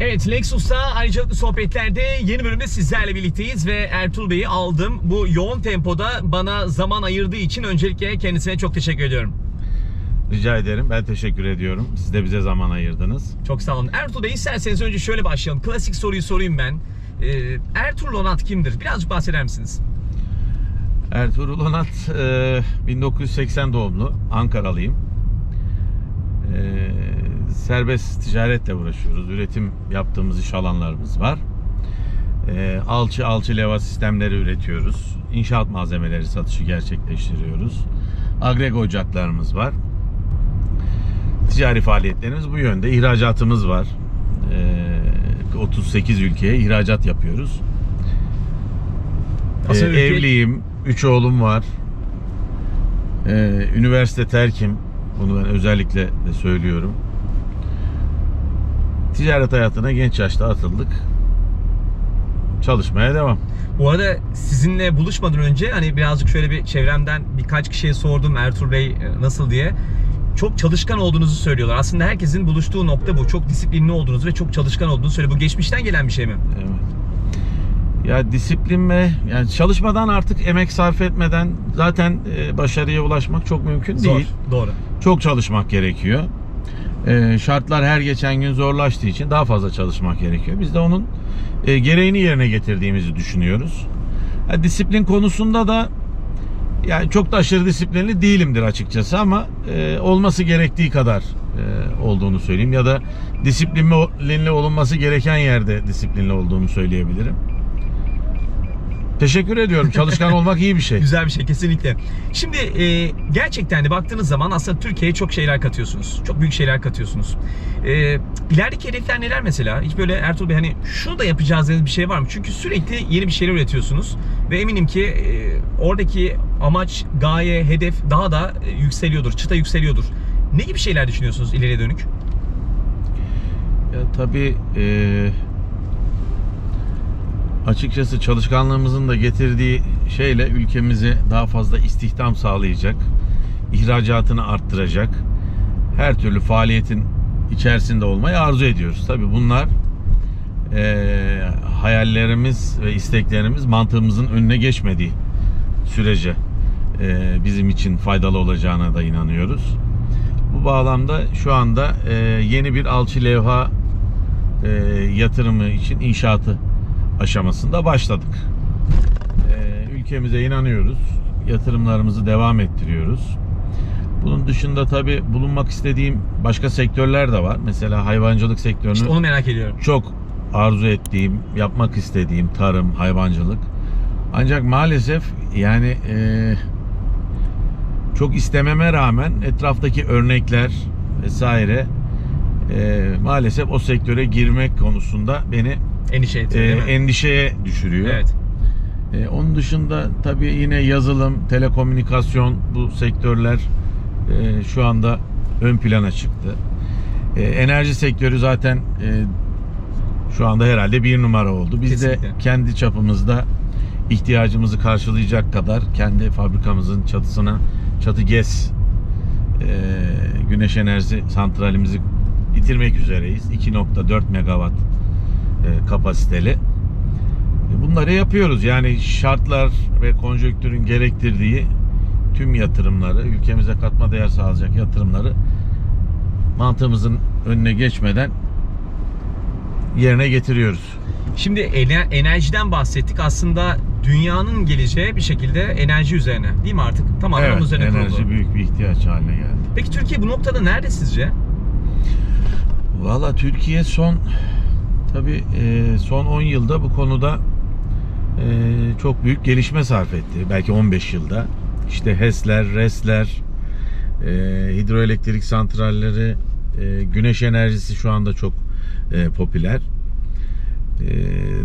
Evet Lexus'ta ayrıcalıklı sohbetlerde yeni bölümde sizlerle birlikteyiz ve Ertuğrul Bey'i aldım. Bu yoğun tempoda bana zaman ayırdığı için öncelikle kendisine çok teşekkür ediyorum. Rica ederim. Ben teşekkür ediyorum. Siz de bize zaman ayırdınız. Çok sağ olun. Ertuğrul Bey isterseniz önce şöyle başlayalım. Klasik soruyu sorayım ben. Ee, Ertuğrul Onat kimdir? Birazcık bahseder misiniz? Ertuğrul Onat e, 1980 doğumlu. Ankaralıyım. E, serbest ticaretle uğraşıyoruz. Üretim yaptığımız iş alanlarımız var. E, alçı alçı leva sistemleri üretiyoruz. İnşaat malzemeleri satışı gerçekleştiriyoruz. Agrego ocaklarımız var. Ticari faaliyetlerimiz bu yönde. İhracatımız var. E, 38 ülkeye ihracat yapıyoruz. Ee, ülke- evliyim. Üç oğlum var. Ee, üniversite terkim. Bunu ben özellikle de söylüyorum. Ticaret hayatına genç yaşta atıldık. Çalışmaya devam. Bu arada sizinle buluşmadan önce hani birazcık şöyle bir çevremden birkaç kişiye sordum Ertuğrul Bey e, nasıl diye. Çok çalışkan olduğunuzu söylüyorlar. Aslında herkesin buluştuğu nokta bu. Çok disiplinli olduğunuzu ve çok çalışkan olduğunuzu söylüyor. Bu geçmişten gelen bir şey mi? Evet. Ya disiplin ve yani çalışmadan artık emek sarf etmeden zaten e, başarıya ulaşmak çok mümkün Zor. değil. Doğru. Çok çalışmak gerekiyor. Ee, şartlar her geçen gün zorlaştığı için daha fazla çalışmak gerekiyor. Biz de onun e, gereğini yerine getirdiğimizi düşünüyoruz. Disiplin konusunda da yani çok da aşırı disiplinli değilimdir açıkçası ama e, olması gerektiği kadar e, olduğunu söyleyeyim ya da disiplinli olunması gereken yerde disiplinli olduğumu söyleyebilirim. Teşekkür ediyorum. Çalışkan olmak iyi bir şey. Güzel bir şey kesinlikle. Şimdi e, gerçekten de baktığınız zaman aslında Türkiye'ye çok şeyler katıyorsunuz. Çok büyük şeyler katıyorsunuz. E, ilerideki hedefler neler mesela? Hiç böyle Ertuğrul Bey hani şunu da yapacağız dediğiniz bir şey var mı? Çünkü sürekli yeni bir şeyler üretiyorsunuz. Ve eminim ki e, oradaki amaç, gaye, hedef daha da e, yükseliyordur. Çıta yükseliyordur. Ne gibi şeyler düşünüyorsunuz ileriye dönük? Ya tabii e, açıkçası çalışkanlığımızın da getirdiği şeyle ülkemize daha fazla istihdam sağlayacak, ihracatını arttıracak her türlü faaliyetin içerisinde olmayı arzu ediyoruz. Tabii bunlar e, hayallerimiz ve isteklerimiz mantığımızın önüne geçmediği sürece e, bizim için faydalı olacağına da inanıyoruz. Bu bağlamda şu anda e, yeni bir alçı levha e, yatırımı için inşaatı aşamasında başladık. E, ülkemize inanıyoruz. Yatırımlarımızı devam ettiriyoruz. Bunun dışında tabi bulunmak istediğim başka sektörler de var. Mesela hayvancılık sektörünü İşte onu merak ediyorum. çok arzu ettiğim, yapmak istediğim tarım, hayvancılık. Ancak maalesef yani e, çok istememe rağmen etraftaki örnekler vesaire e, maalesef o sektöre girmek konusunda beni Endişe e, ettiriyor değil mi? endişeye düşürüyor. Evet. E, onun dışında tabii yine yazılım, telekomünikasyon bu sektörler e, şu anda ön plana çıktı. E, enerji sektörü zaten e, şu anda herhalde bir numara oldu. Biz Kesinlikle. de kendi çapımızda ihtiyacımızı karşılayacak kadar kendi fabrikamızın çatısına çatı GES e, güneş enerjisi santralimizi bitirmek üzereyiz. 2.4 megawatt e, kapasiteli. Bunları yapıyoruz. Yani şartlar ve konjonktürün gerektirdiği tüm yatırımları, ülkemize katma değer sağlayacak yatırımları mantığımızın önüne geçmeden yerine getiriyoruz. Şimdi ener- enerjiden bahsettik. Aslında dünyanın geleceği bir şekilde enerji üzerine. Değil mi artık? Tamamen onun Evet, üzerine enerji kuruldu. büyük bir ihtiyaç haline geldi. Peki Türkiye bu noktada nerede sizce? Valla Türkiye son tabi son 10 yılda bu konuda e, çok büyük gelişme sarf etti. Belki 15 yılda. İşte HES'ler, RES'ler, e, hidroelektrik santralleri, e, güneş enerjisi şu anda çok e, popüler. E,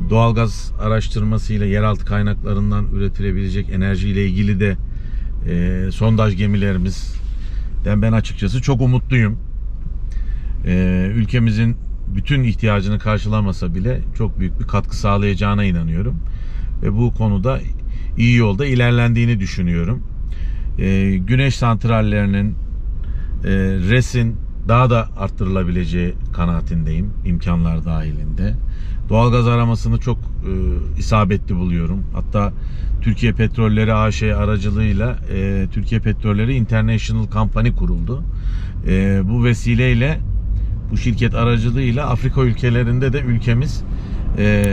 doğalgaz araştırmasıyla yeraltı kaynaklarından üretilebilecek enerji ile ilgili de e, sondaj gemilerimizden ben açıkçası çok umutluyum. E, ülkemizin bütün ihtiyacını karşılamasa bile çok büyük bir katkı sağlayacağına inanıyorum. Ve bu konuda iyi yolda ilerlendiğini düşünüyorum. E, güneş santrallerinin, e, RES'in daha da arttırılabileceği kanaatindeyim imkanlar dahilinde. Doğalgaz aramasını çok e, isabetli buluyorum. Hatta Türkiye Petrolleri AŞ aracılığıyla e, Türkiye Petrolleri International Company kuruldu. E, bu vesileyle bu şirket aracılığıyla Afrika ülkelerinde de ülkemiz e,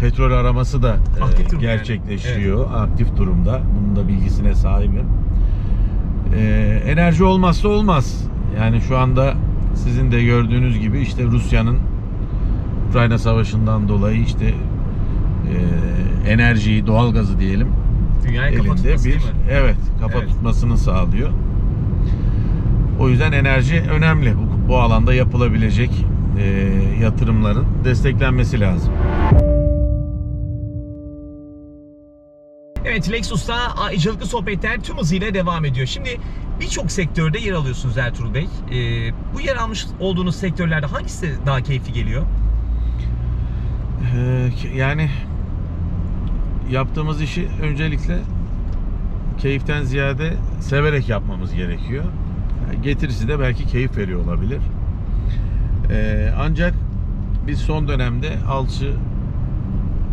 petrol araması da e, Aktif durumda yani. gerçekleşiyor. Aktif durumda. Bunun da bilgisine sahibim. E, enerji olmazsa olmaz. Yani şu anda sizin de gördüğünüz gibi işte Rusya'nın Ukrayna Savaşı'ndan dolayı işte e, enerjiyi, doğalgazı diyelim Dünyayı elinde bir değil mi? evet kafa Evet. tutmasını sağlıyor. O yüzden enerji önemli. Bu, bu alanda yapılabilecek e, yatırımların desteklenmesi lazım. Evet Lexus'ta ayrıcalıklı sohbetler tüm hızıyla devam ediyor. Şimdi birçok sektörde yer alıyorsunuz Ertuğrul Bey. Ee, bu yer almış olduğunuz sektörlerde hangisi daha keyifli geliyor? Ee, yani yaptığımız işi öncelikle keyiften ziyade severek yapmamız gerekiyor. Getirisi de belki keyif veriyor olabilir. Ee, ancak biz son dönemde alçı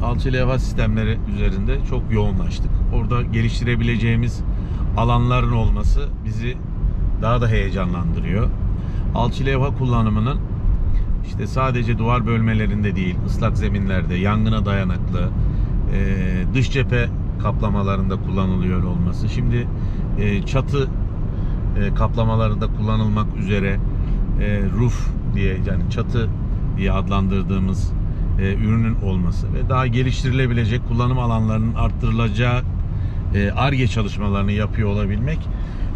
alçı levha sistemleri üzerinde çok yoğunlaştık. Orada geliştirebileceğimiz alanların olması bizi daha da heyecanlandırıyor. Alçı levha kullanımının işte sadece duvar bölmelerinde değil, ıslak zeminlerde, yangına dayanıklı, e, dış cephe kaplamalarında kullanılıyor olması. Şimdi e, çatı e, kaplamalarında kullanılmak üzere e, roof diye yani çatı diye adlandırdığımız e, ürünün olması ve daha geliştirilebilecek kullanım alanlarının arttırılacağı e, ARGE çalışmalarını yapıyor olabilmek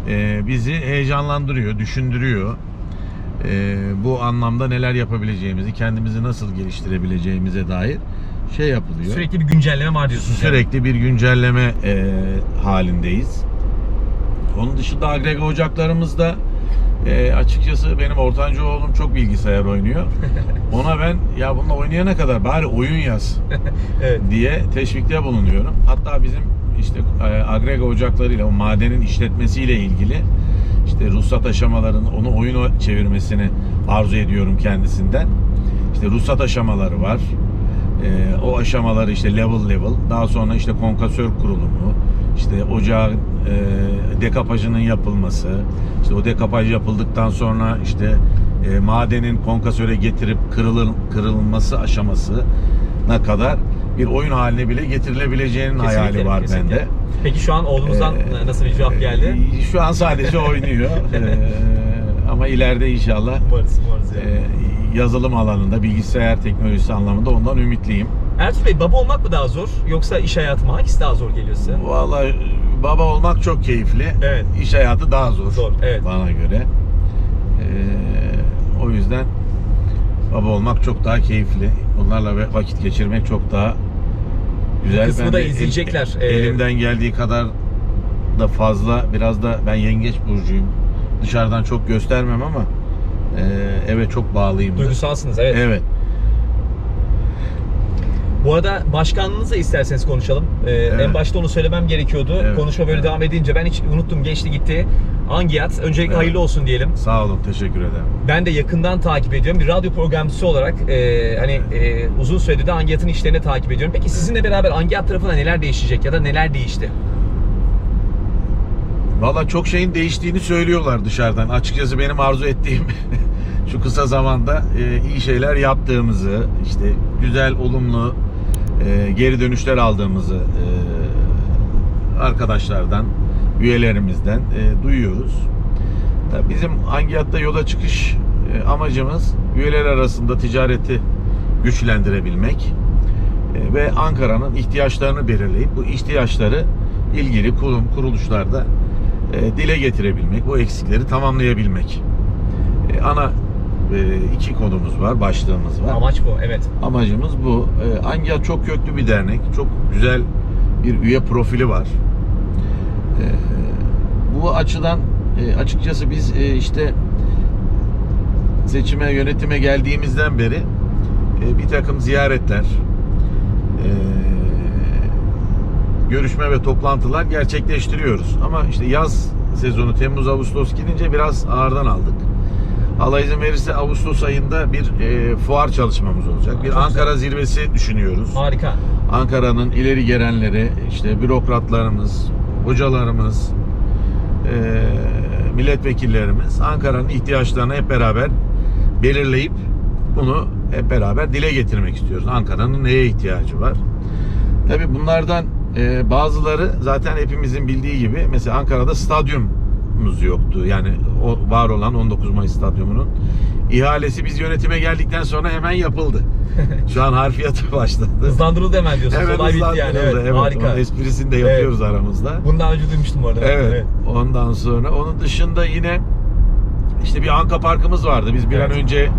e, bizi heyecanlandırıyor, düşündürüyor. E, bu anlamda neler yapabileceğimizi, kendimizi nasıl geliştirebileceğimize dair şey yapılıyor. Sürekli bir güncelleme var diyorsunuz. yani. Sürekli bir güncelleme e, halindeyiz. Onun dışında agrega ocaklarımızda e, açıkçası benim ortanca oğlum çok bilgisayar oynuyor. Ona ben ya bununla oynayana kadar bari oyun yaz Evet. diye teşvikte bulunuyorum. Hatta bizim işte e, agrega ocaklarıyla o madenin işletmesiyle ilgili işte ruhsat aşamalarının onu oyuna çevirmesini arzu ediyorum kendisinden. İşte ruhsat aşamaları var. E, o aşamaları işte level level. Daha sonra işte konkasör kurulumu, işte ocağın e, dekapajının yapılması, işte o dekapaj yapıldıktan sonra işte e, madenin konkasöre getirip kırılır, kırılması aşamasına kadar bir oyun haline bile getirilebileceğinin hayali Kesinlikle, var kesinlikle. bende. Peki şu an oğlunuzdan Ee, nasıl bir cevap geldi? Ee, Şu an sadece oynuyor. Ee, ama ileride inşallah Umarız, umarız. yani. e, yazılım alanında, bilgisayar teknolojisi anlamında ondan ümitliyim. Ertuğrul Bey baba olmak mı daha zor yoksa iş hayatı mı? Hangisi daha zor geliyor size? Vallahi baba olmak çok keyifli. Evet. İş hayatı daha zor. Zor, evet. Bana göre. Ee, o yüzden baba olmak çok daha keyifli. Onlarla vakit geçirmek çok daha güzel. kısmı Ben da de el- izleyecekler. Ee, elimden geldiği kadar da fazla biraz da ben yengeç burcuyum. Dışarıdan çok göstermem ama e, eve çok bağlıyım. Duygusalsınız evet. Evet. Bu arada başkanlığınızla isterseniz konuşalım. Ee, En başta onu söylemem gerekiyordu. Evet, Konuşma böyle evet. devam edince ben hiç unuttum geçti gitti. Angiyat öncelikle Evet. hayırlı olsun diyelim. Sağ olun. Teşekkür ederim. Ben de yakından takip ediyorum. Bir radyo programcısı olarak e, hani e, uzun süredir de Angiyat'ın işlerini takip ediyorum. Peki sizinle beraber Angiyat tarafına neler değişecek ya da neler değişti? Valla çok şeyin değiştiğini söylüyorlar dışarıdan. Açıkçası benim arzu ettiğim şu kısa zamanda e, iyi şeyler yaptığımızı, işte güzel, olumlu e, geri dönüşler aldığımızı e, arkadaşlardan, üyelerimizden e, duyuyoruz. Tabii bizim Angiyat'ta yola çıkış e, amacımız üyeler arasında ticareti güçlendirebilmek e, ve Ankara'nın ihtiyaçlarını belirleyip bu ihtiyaçları ilgili kurum kuruluşlarda e, dile getirebilmek, bu eksikleri tamamlayabilmek. E, ana iki konumuz var, başlığımız var. Amaç bu evet. Amacımız bu. E, Angiyat çok köklü bir dernek. Çok güzel bir üye profili var. E, bu açıdan e, açıkçası biz e, işte seçime, yönetime geldiğimizden beri e, bir takım ziyaretler, görüşme ve toplantılar gerçekleştiriyoruz. Ama işte yaz sezonu Temmuz Ağustos girince biraz ağırdan aldık. Allah izin verirse Ağustos ayında bir e, fuar çalışmamız olacak. Bir Ankara zirvesi düşünüyoruz. Harika. Ankara'nın ileri gelenleri, işte bürokratlarımız, hocalarımız, e, milletvekillerimiz Ankara'nın ihtiyaçlarını hep beraber belirleyip bunu hep beraber dile getirmek istiyoruz. Ankara'nın neye ihtiyacı var? Tabii bunlardan e, bazıları zaten hepimizin bildiği gibi mesela Ankara'da stadyumumuz yoktu. Yani o var olan 19 Mayıs stadyumunun ihalesi biz yönetime geldikten sonra hemen yapıldı. Şu an harfiyatı başladı. Hızlandırıldı hemen diyorsunuz. Evet, Olay bitti yani. Evet, Evet, harika. Onun esprisini de yapıyoruz aramızda. Bunu daha önce duymuştum bu arada. Evet. Ondan sonra onun dışında yine işte bir Anka Parkımız vardı. Biz bir an Evet. önce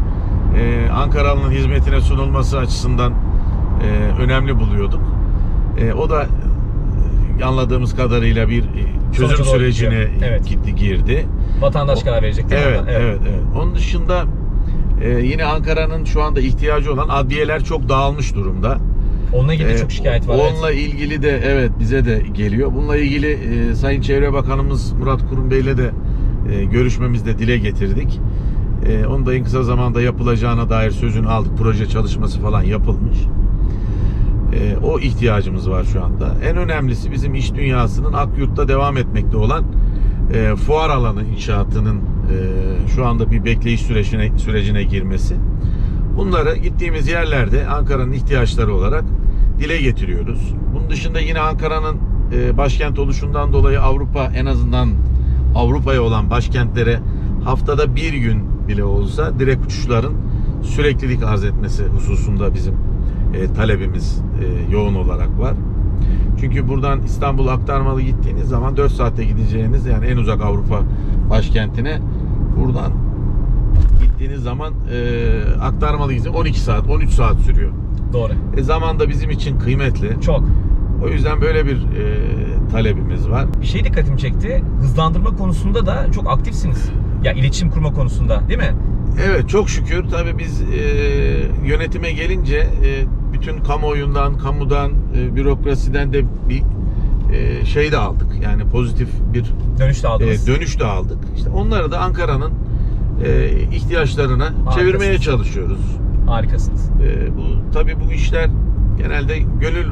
e, Ankaralı'nın hizmetine sunulması açısından e, önemli buluyorduk. E, o da anladığımız kadarıyla bir çözüm sürecine. Evet. gitti girdi. Vatandaş O- karar verecek? Evet, ona? evet, evet. Onun dışında e, yine Ankara'nın şu anda ihtiyacı olan adliyeler çok dağılmış durumda. Onunla ilgili Ee, çok şikayet var. Onunla ilgili de evet bize de geliyor. Bununla ilgili e, Sayın Çevre Bakanımız Murat Kurum Bey'le de e, görüşmemizde dile getirdik. E, onun da en kısa zamanda yapılacağına dair sözünü aldık. Proje çalışması falan yapılmış. E, o ihtiyacımız var şu anda. En önemlisi bizim iş dünyasının Akyurt'ta devam etmekte olan e, fuar alanı inşaatının e, şu anda bir bekleyiş sürecine sürecine girmesi. Bunları gittiğimiz yerlerde Ankara'nın ihtiyaçları olarak dile getiriyoruz. Bunun dışında yine Ankara'nın e, başkent oluşundan dolayı Avrupa en azından Avrupa'ya olan başkentlere haftada bir gün bile olsa direkt uçuşların süreklilik arz etmesi hususunda bizim e, talebimiz e, yoğun olarak var. Çünkü buradan İstanbul aktarmalı gittiğiniz zaman 4 saatte gideceğiniz yani en uzak Avrupa başkentine buradan gittiğiniz zaman e, aktarmalı gidin 12 saat 13 saat sürüyor. Doğru. E, zaman da bizim için kıymetli. Çok. O yüzden böyle bir e, talebimiz var. Bir şey dikkatimi çekti. Hızlandırma konusunda da çok aktifsiniz. Ya iletişim kurma konusunda değil mi? Evet çok şükür tabii biz e, yönetime gelince e, bütün kamuoyundan, kamudan, e, bürokrasiden de bir e, şey de aldık. Yani pozitif bir Dönüşte aldınız. e, dönüş de aldık. İşte onları da Ankara'nın e, ihtiyaçlarına Harikasınız. çevirmeye çalışıyoruz. Harikasınız. E, bu tabii bu işler genelde gönül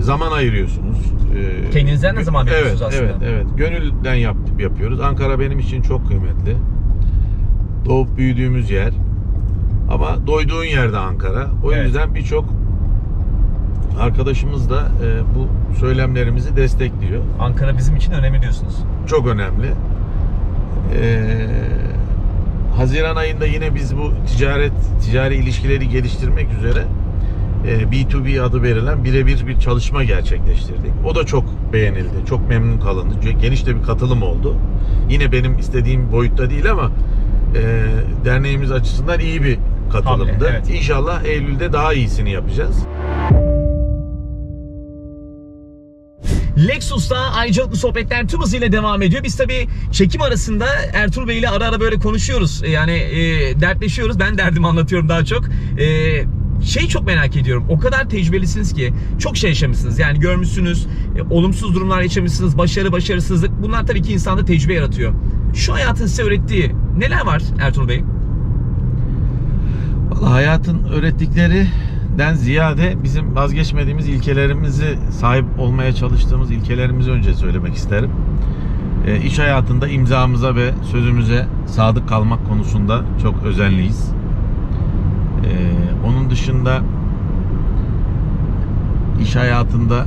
zaman ayırıyorsunuz. E, Kendinizden de zaman veriyorsunuz evet, aslında. Evet, evet. Gönülden yap, yapıyoruz. Ankara benim için çok kıymetli. Doğup büyüdüğümüz yer. Ama doyduğun yerde Ankara. O Evet. yüzden birçok arkadaşımız da e, bu söylemlerimizi destekliyor. Ankara bizim için önemli diyorsunuz. Çok önemli. Ee, Haziran ayında yine biz bu ticaret ticari ilişkileri geliştirmek üzere e, B2B adı verilen birebir bir çalışma gerçekleştirdik. O da çok beğenildi. Çok memnun kalındı. Geniş de bir katılım oldu. Yine benim istediğim boyutta değil ama e, derneğimiz açısından iyi bir katılımdı. Hamle, evet. İnşallah Eylül'de daha iyisini yapacağız. Lexus'ta ayrıcalıklı sohbetler tüm hızıyla devam ediyor. Biz tabii çekim arasında Ertuğrul Bey ile ara ara böyle konuşuyoruz. Yani e, dertleşiyoruz. Ben derdimi anlatıyorum daha çok. E, şey çok merak ediyorum. O kadar tecrübelisiniz ki çok şey yaşamışsınız. Yani görmüşsünüz, e, olumsuz durumlar yaşamışsınız, başarı, başarısızlık. Bunlar tabii ki insanda tecrübe yaratıyor. Şu hayatın size öğrettiği neler var Ertuğrul Bey? Vallahi hayatın öğrettiklerinden ziyade bizim vazgeçmediğimiz ilkelerimizi sahip olmaya çalıştığımız ilkelerimizi önce söylemek isterim. E, iş hayatında imzamıza ve sözümüze sadık kalmak konusunda çok özenliyiz. E, onun dışında iş hayatında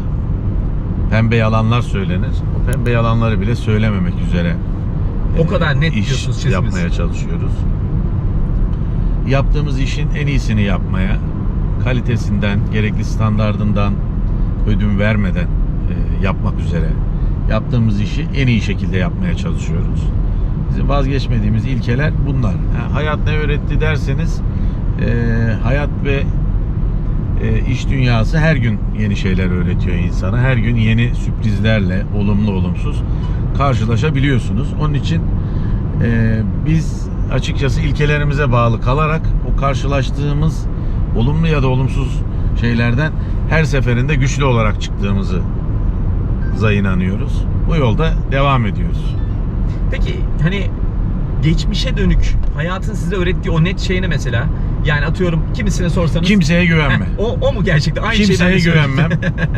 pembe yalanlar söylenir. O pembe yalanları bile söylememek üzere O e, kadar net iş diyorsunuz, yapmaya çalışıyoruz yaptığımız işin en iyisini yapmaya, kalitesinden, gerekli standardından ödün vermeden e, yapmak üzere yaptığımız işi en iyi şekilde yapmaya çalışıyoruz. Bizim vazgeçmediğimiz ilkeler bunlar. Ha, hayat ne öğretti derseniz e, hayat ve e, iş dünyası her gün yeni şeyler öğretiyor insana. Her gün yeni sürprizlerle olumlu olumsuz karşılaşabiliyorsunuz. Onun için biz açıkçası ilkelerimize bağlı kalarak o karşılaştığımız olumlu ya da olumsuz şeylerden her seferinde güçlü olarak çıktığımızı inanıyoruz. Bu yolda devam ediyoruz. Peki hani geçmişe dönük hayatın size öğrettiği o net şey ne mesela? Yani atıyorum kimisine sorsanız Kimseye güvenme. Heh, o, o mu gerçekten? Aynı şeyden Kimseye güvenmem.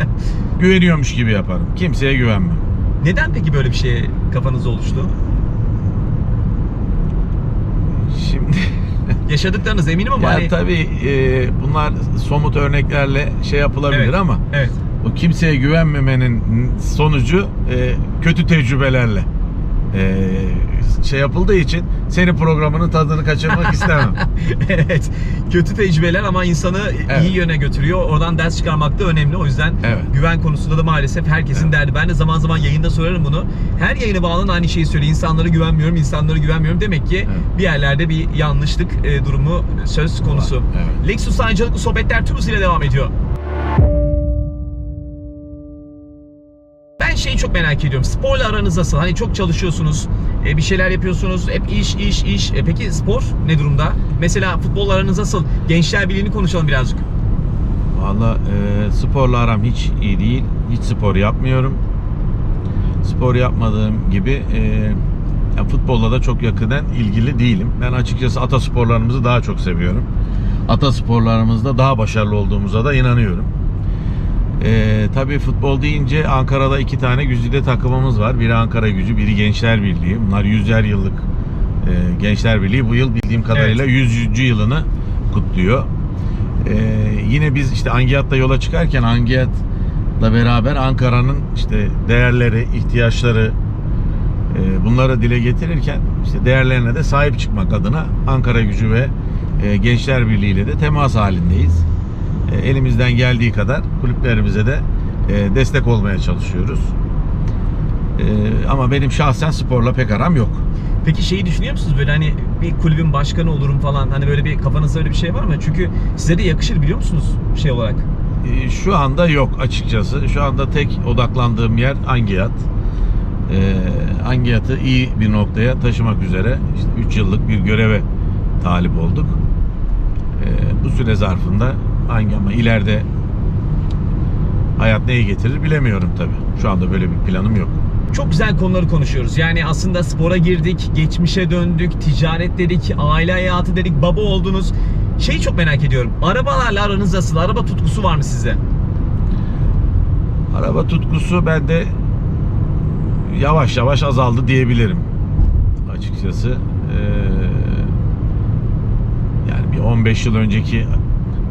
Güveniyormuş gibi yaparım. Kimseye güvenmem. Neden peki böyle bir şey kafanızda oluştu? Şimdi Yaşadıklarınız eminim ama ya hani... tabii e, bunlar somut örneklerle şey yapılabilir Evet, ama Evet. o kimseye güvenmemenin sonucu e, kötü tecrübelerle e, şey yapıldığı için senin programının tadını kaçırmak istemem. evet. Kötü tecrübeler ama insanı Evet. iyi yöne götürüyor. Oradan ders çıkarmak da önemli. O yüzden Evet. güven konusunda da maalesef herkesin Evet. derdi. Ben de zaman zaman yayında sorarım bunu. Her yayına bağlanan aynı şeyi söylüyor. İnsanlara güvenmiyorum, insanlara güvenmiyorum. Demek ki Evet. bir yerlerde bir yanlışlık e, durumu söz konusu. Evet. Lexus ayrıcalıklı sohbetler tüm hızıyla devam ediyor. Ben şeyi çok merak ediyorum. Sporla aranız nasıl? Hani çok çalışıyorsunuz, e, bir şeyler yapıyorsunuz. Hep iş, iş, iş. E, peki spor ne durumda? Mesela futbol aranız nasıl? Gençler Birliği'ni konuşalım birazcık. Valla e, sporla aram hiç iyi değil. Hiç spor yapmıyorum. Spor yapmadığım gibi e, ya futbolla da çok yakından ilgili değilim. Ben açıkçası atasporlarımızı daha çok seviyorum. Atasporlarımızda daha başarılı olduğumuza da inanıyorum. E, tabii futbol deyince Ankara'da iki tane güzide takımımız var. Biri Ankara Gücü, biri Gençler Birliği. Bunlar yüzer yıllık e, Gençler Birliği. Bu yıl bildiğim kadarıyla 100. yılını kutluyor. Ee, yine biz işte Angiyat'ta yola çıkarken Angiyat'la beraber Ankara'nın işte değerleri, ihtiyaçları e, bunları dile getirirken işte değerlerine de sahip çıkmak adına Ankara Gücü ve e, Gençler Birliği ile de temas halindeyiz. E, elimizden geldiği kadar kulüplerimize de e, destek olmaya çalışıyoruz. E, ama benim şahsen sporla pek aram yok. Peki şeyi düşünüyor musunuz böyle hani bir kulübün başkanı olurum falan hani böyle bir kafanızda öyle bir şey var mı? Çünkü size de yakışır biliyor musunuz şey olarak? Şu anda yok açıkçası. Şu anda tek odaklandığım yer Angiyat. Angiyat'ı iyi bir noktaya taşımak üzere işte 3 yıllık bir göreve talip olduk. Bu süre zarfında hangi ama ileride hayat neyi getirir bilemiyorum tabii. Şu anda böyle bir planım yok. Çok güzel konuları konuşuyoruz. Yani aslında spora girdik, geçmişe döndük, ticaret dedik, aile hayatı dedik, baba oldunuz. Şeyi çok merak ediyorum. Arabalarla aranız nasıl? Araba tutkusu var mı sizde? Araba tutkusu bende yavaş yavaş azaldı diyebilirim. Açıkçası. Ee, yani bir 15 yıl önceki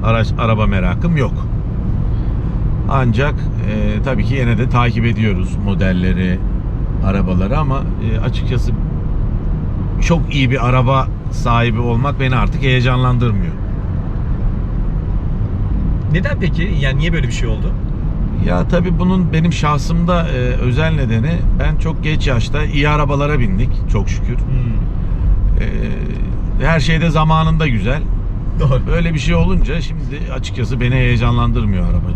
araç araba merakım yok. Ancak e, tabii ki yine de takip ediyoruz modelleri, arabaları ama e, açıkçası çok iyi bir araba sahibi olmak beni artık heyecanlandırmıyor. Neden peki? Yani niye böyle bir şey oldu? Ya tabii bunun benim şahsımda e, özel nedeni ben çok geç yaşta iyi arabalara bindik çok şükür. E, her şeyde zamanında güzel. Doğru. Böyle bir şey olunca şimdi açıkçası beni heyecanlandırmıyor araba.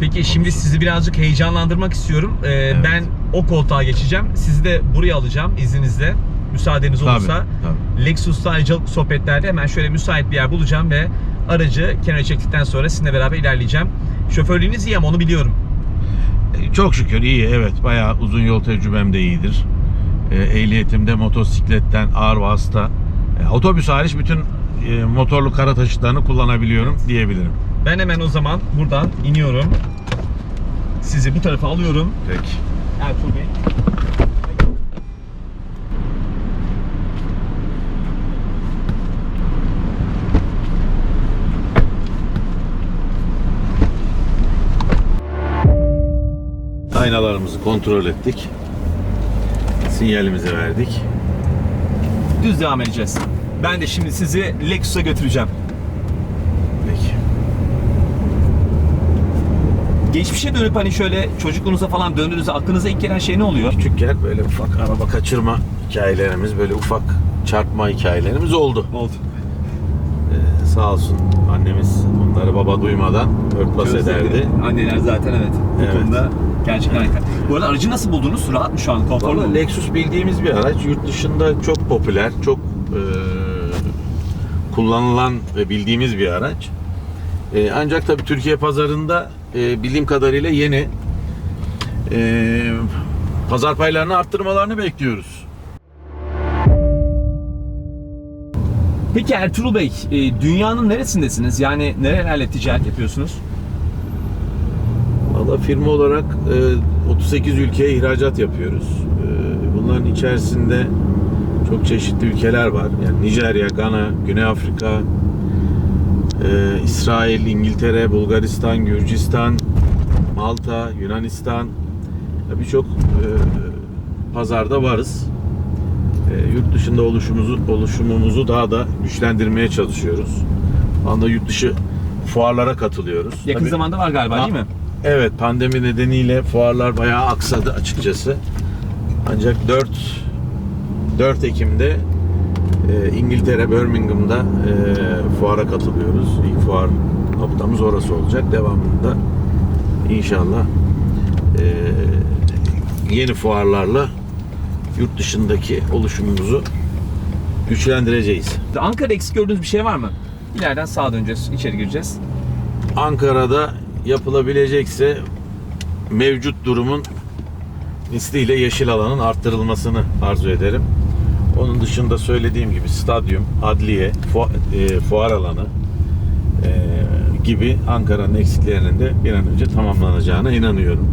Peki şimdi sizi birazcık heyecanlandırmak istiyorum. Ee, Evet. Ben o koltuğa geçeceğim. Sizi de buraya alacağım izninizle. Müsaadeniz Tabii, olursa. tabii. Lexus'ta ayrıcalıklı sohbetlerde hemen şöyle müsait bir yer bulacağım ve aracı kenara çektikten sonra sizinle beraber ilerleyeceğim. Şoförlüğünüz iyi ama onu biliyorum. E, Çok şükür iyi evet bayağı uzun yol tecrübem de iyidir. E, ehliyetimde motosikletten ağır vasıta e, otobüs hariç bütün e, motorlu kara taşıtlarını kullanabiliyorum diyebilirim. Ben hemen o zaman buradan iniyorum. Sizi bu tarafa alıyorum. Peki. Ertuğrul Bey. Aynalarımızı kontrol ettik. Sinyalimizi verdik. Düz devam edeceğiz. Ben de şimdi sizi Lexus'a götüreceğim. Peki. Geçmişe dönüp hani şöyle çocukluğunuza falan döndüğünüzde aklınıza ilk gelen şey ne oluyor? Küçükken böyle ufak araba kaçırma hikayelerimiz, böyle ufak çarpma hikayelerimiz oldu. Oldu. Ee, sağ olsun annemiz onları baba duymadan örtbas ederdi. Anneler zaten evet. Bu Evet. konuda gerçekten harika. Bu arada aracı nasıl buldunuz? Rahat mı şu an? Konforlu mu? Lexus bildiğimiz bir araç. Yurt dışında çok popüler, çok e, kullanılan ve bildiğimiz bir araç. E, ancak tabii Türkiye pazarında e, bildiğim kadarıyla yeni e, pazar paylarını arttırmalarını bekliyoruz. Peki Ertuğrul Bey, e, dünyanın neresindesiniz? Yani nerelerle ticaret yapıyorsunuz? Valla firma olarak e, 38 ülkeye ihracat yapıyoruz. E, Bunların içerisinde çok çeşitli ülkeler var. Yani Nijerya, Gana, Güney Afrika, e, İsrail, İngiltere, Bulgaristan, Gürcistan, Malta, Yunanistan birçok e, pazarda varız. E, Yurt dışında oluşumuzu oluşumumuzu daha da güçlendirmeye çalışıyoruz. Şu anda yurt dışı fuarlara katılıyoruz. Yakın Tabii- zamanda var galiba değil mi? Evet pandemi nedeniyle fuarlar bayağı aksadı açıkçası. Ancak 4 4 Ekim'de e, İngiltere Birmingham'da e, fuara katılıyoruz. İlk fuar noktamız orası olacak. Devamında inşallah e, yeni fuarlarla yurt dışındaki oluşumumuzu güçlendireceğiz. Ankara'da eksik gördüğünüz bir şey var mı? İleriden sağa döneceğiz, içeri gireceğiz. Ankara'da yapılabilecekse mevcut durumun misliyle yeşil alanın arttırılmasını arzu ederim. Onun dışında söylediğim gibi stadyum, adliye, fu- e, fuar alanı e, gibi Ankara'nın eksiklerinin de bir an önce tamamlanacağına inanıyorum.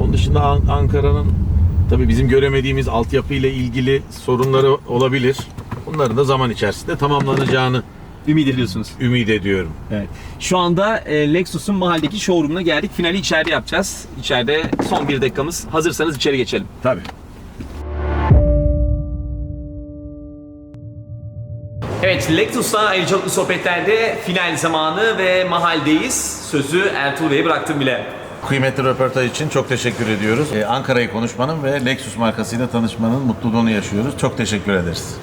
Onun dışında An- Ankara'nın tabii bizim göremediğimiz altyapı ile ilgili sorunları olabilir. Bunların da zaman içerisinde tamamlanacağını Ümit ediyorsunuz. ümit ediyorum. Evet. Şu anda e, Lexus'un mahalledeki showroom'una geldik. Finali içeride yapacağız. İçeride son bir dakikamız. Hazırsanız içeri geçelim. Tabii. Evet, Lexus'la ayrıcalıklı sohbetlerde final zamanı ve mahaldeyiz. Sözü Ertuğrul Bey'e bıraktım bile. Kıymetli röportaj için çok teşekkür ediyoruz. Ee, Ankara'yı konuşmanın ve Lexus markasıyla tanışmanın mutluluğunu yaşıyoruz. Çok teşekkür ederiz.